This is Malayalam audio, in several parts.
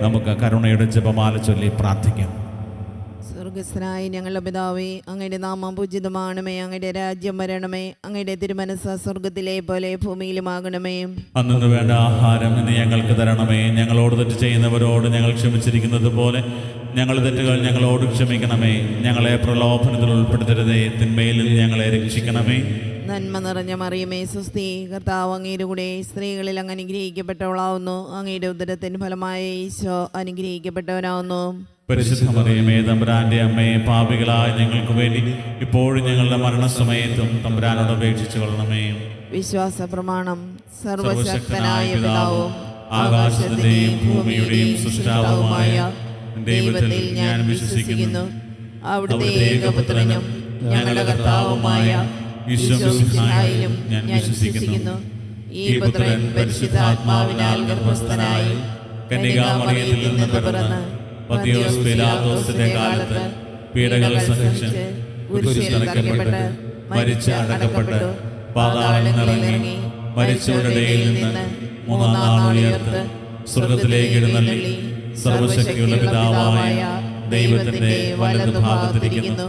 നമുക്ക് കരുണയുടെ ജപമാല ചൊല്ലി പ്രാർത്ഥിക്കാം. സ്വർഗസ്നായി ഞങ്ങളുടെ പിതാവേ അങ്ങയുടെ നാമം പൂജിതമാണമേ അങ്ങയുടെ രാജ്യം വരണമേ അങ്ങയുടെ തിരുമനസ് സ്വർഗത്തിലെ പോലെ ഭൂമിയിലുമാകണമേ. അന്നു വേണ്ട ആഹാരം ഇന്ന് ഞങ്ങൾക്ക് തരണമേ. ഞങ്ങളോട് തെറ്റ് ചെയ്യുന്നവരോട് ഞങ്ങൾ ക്ഷമിച്ചിരിക്കുന്നത് പോലെ ഞങ്ങൾ തെറ്റുകൾ ഞങ്ങളോട് ക്ഷമിക്കണമേ. ഞങ്ങളെ പ്രലോഭനത്തിൽ ഉൾപ്പെടുത്തരുതേ. തിന്മയിൽ ഞങ്ങളെ രക്ഷിക്കണമേ. നന്മ നിറഞ്ഞ മറിയമേ സുസ്ഥി കർത്താവ് അങ്ങയുടെ കൂടെ സ്ത്രീകളിൽ അങ്ങ് അനുഗ്രഹിക്കപ്പെട്ടവളാവുന്നു. അങ്ങയുടെ ഉദരത്തിന് ഫലമായ ഈശോ അനുഗ്രഹിക്കപ്പെട്ടവനാവുന്നു. പരിശുദ്ധ മറിയമേ തമ്പുരാന്റെ അമ്മയെ പാപികളായ ഞങ്ങൾക്ക് വേണ്ടി ഇപ്പോഴും ഞങ്ങളുടെ മരണസമയത്തും തമ്പുരാനോട് അപേക്ഷിച്ചു കൊള്ളണമേ. വിശ്വാസ പ്രമാണം സർവശക്തനായ പിതാവും ആകാശത്തിന്റെയും ഭൂമിയുടെയും സൃഷ്ടാവുമായ ദൈവത്തിൽ ഞാൻ വിശ്വസിക്കുന്നു. അവിടുത്തെ ഏകപുത്രനും ഞങ്ങളുടെ കർത്താവുമായ ഈശോമിശിഹായിലും ഞാൻ വിശ്വസിക്കുന്നു. ഈ പുത്രൻ പരിശുദ്ധാത്മാവിനാൽ ഗർഭസ്ഥനായി കന്യകാമറിയത്തിൽ നിന്ന് പിറന്ന് പതിയോസ് പിലാദോസിന്റെ കാലത്ത് പീഡകൾ സഹിച്ച് കുരിശിൽ തറയ്ക്കപ്പെട്ട് മരിച്ച് അടക്കപ്പെട്ട്. പാതാളങ്ങളിൽ നിറങ്ങി മരിച്ചവരുടെ നിന്ന് മൂന്നാം നാൾ ഉയർത്ത് സ്വർഗത്തിലേക്ക് എഴുന്നള്ളി സർവശക്തിയുള്ള പിതാവായ ദൈവത്തിന്റെ വലതുഭാഗത്തിരിക്കുന്നു.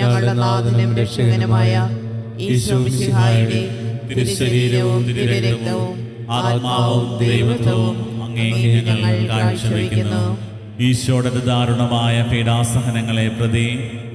ഞങ്ങളുടെ നാഥനും രക്ഷകനുമായ ഈശോ മിശിഹായുടെ തിരുശരീരവും തിരുരക്തവും ആത്മാവും ദൈവത്വവും ഞങ്ങൾ ഈശോയുടെ ദാരുണമായ പീഡാസഹനങ്ങളെ പ്രതി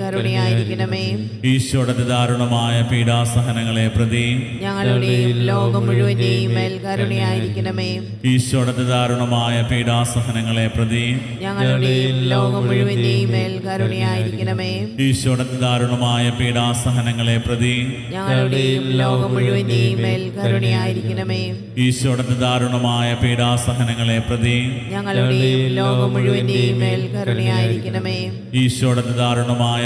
കരുണയായിരിക്കണമേ. ഈശോയുടെ ദാരുണമായ പീഡാസഹനങ്ങളെ പ്രതി ഞങ്ങളുടെയും ലോകം മുഴുവന്റെയും മേൽ കരുണയായിരിക്കണമേ. ഈശോയുടെ ദാരുണമായ പീഡാസഹനങ്ങളെ പ്രതി ഞങ്ങളുടെയും ലോകം മുഴുവന്റെയും മേൽ കരുണയായിരിക്കണമേ. ഈശോയുടെ ദാരുണമായ പീഡാസഹനങ്ങളെ പ്രതി ഞങ്ങളുടെയും ലോകം മുഴുവന്റെയും മേൽ കരുണയായിരിക്കണമേ. ഈശോയുടെ ദാരുണമായ പീഡാസഹനങ്ങളെ പ്രതി ഞങ്ങളുടെയും ലോകം മുഴുവന്റെയും മേൽ കരുണയായിരിക്കണമേ. ഈശോയുടെ ദാരുണമായ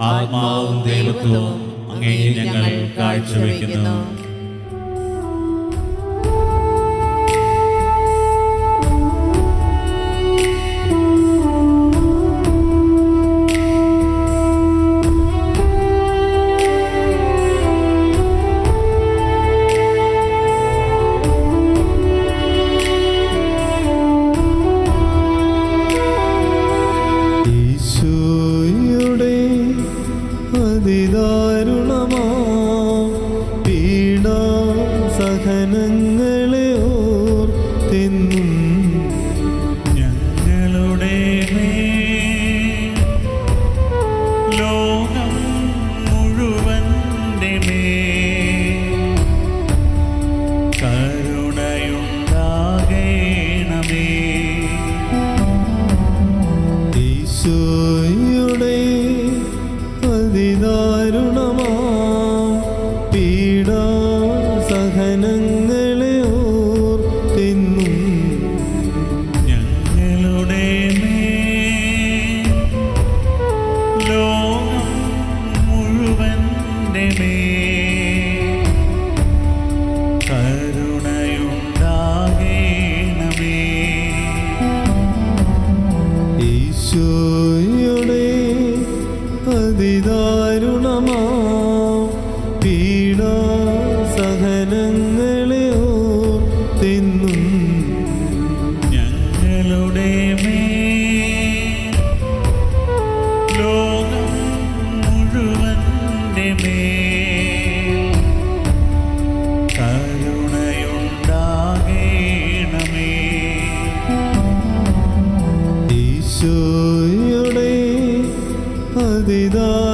ആത്മാവും ദൈവത്വവും അങ്ങയെ ഞങ്ങൾ കാഴ്ചവെക്കുന്നു. ജനങ്ങളെ ഓർത്തെന്നും ഞങ്ങളുടെ കരുണയുണ്ടാകേണമേ. দিদা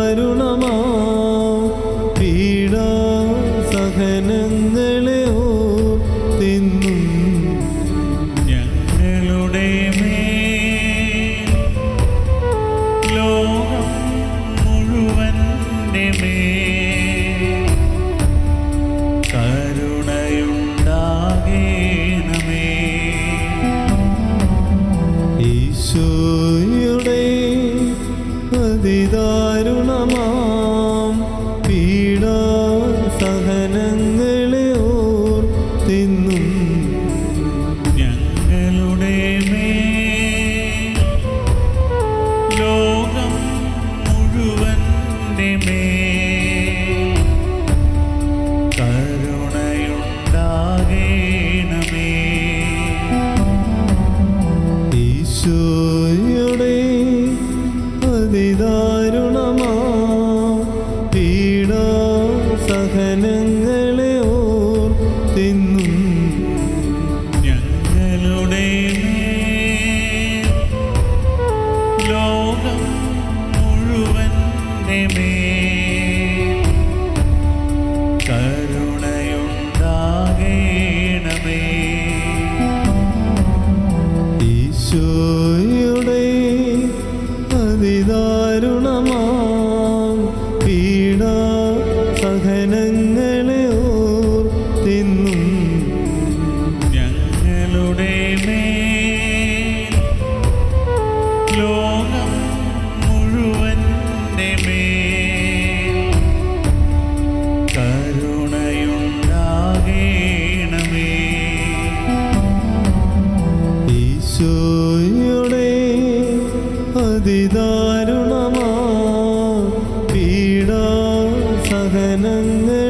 ലോകം മുഴുവൻ മേൽ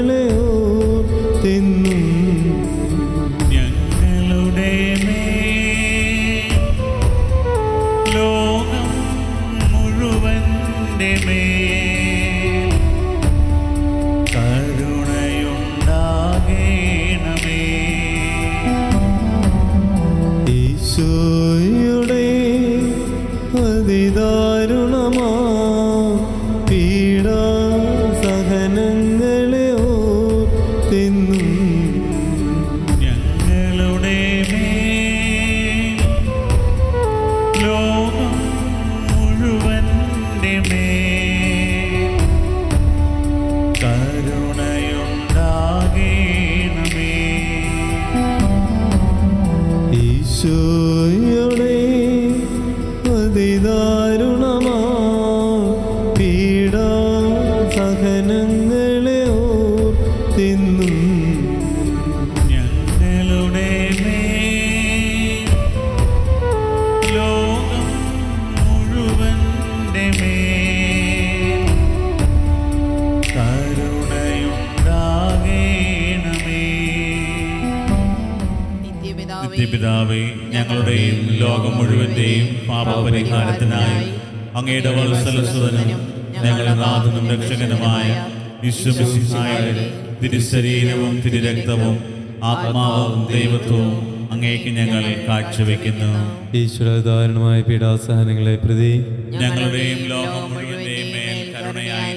ಮೇಲೆ Love. നിത്യപിതാവേ ഞങ്ങളുടെയും ലോകം മുഴുവന്റെയും പാപപരിഹാരത്തിനായി അങ്ങയുടെ വത്സലസുതനും ഞങ്ങളുടെ നാഥനും രക്ഷകനുമായ വിശ്വസിഹായുടെ തിരുശരീരവും തിരുരക്തവും ആത്മാവും ദൈവത്വവും അങ്ങേക്ക് ഞങ്ങൾ കാഴ്ചവെക്കുന്നു. ഈശ്വരധാരണമായ പീഡാസഹനങ്ങളെ പ്രതി ഞങ്ങളുടെയും ലോകം മേൽ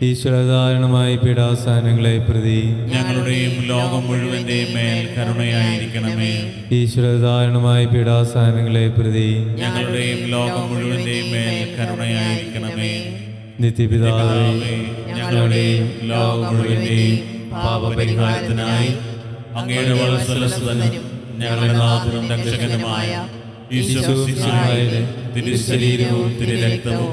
ഈശ്വരധാരണമായ പീഡാസഹനങ്ങളെ പ്രതി ഞങ്ങളുടെയും ലോകം മുഴുവന്റെയും മേൽ കരുണയായിരിക്കണമേ. ഈശ്വരധാരണമായ പീഡാസഹനങ്ങളെ പ്രതി ഞങ്ങളുടെയും ലോകം മുഴുവന്റെയും മേൽ കരുണയായിരിക്കണമേ. നിത്യപിതാവേ പിതാവേ, ഞങ്ങളുടെയും ലോകം മുഴുവന്റെയും പാപപരിഹാരത്തിനായി അങ്ങയുടെ വത്സലസുതനും ഞങ്ങളുടെ നാഥനും രക്ഷകനുമായ ഈശോ സിഹായുടെ തിരുശരീരവും തിരുരക്തവും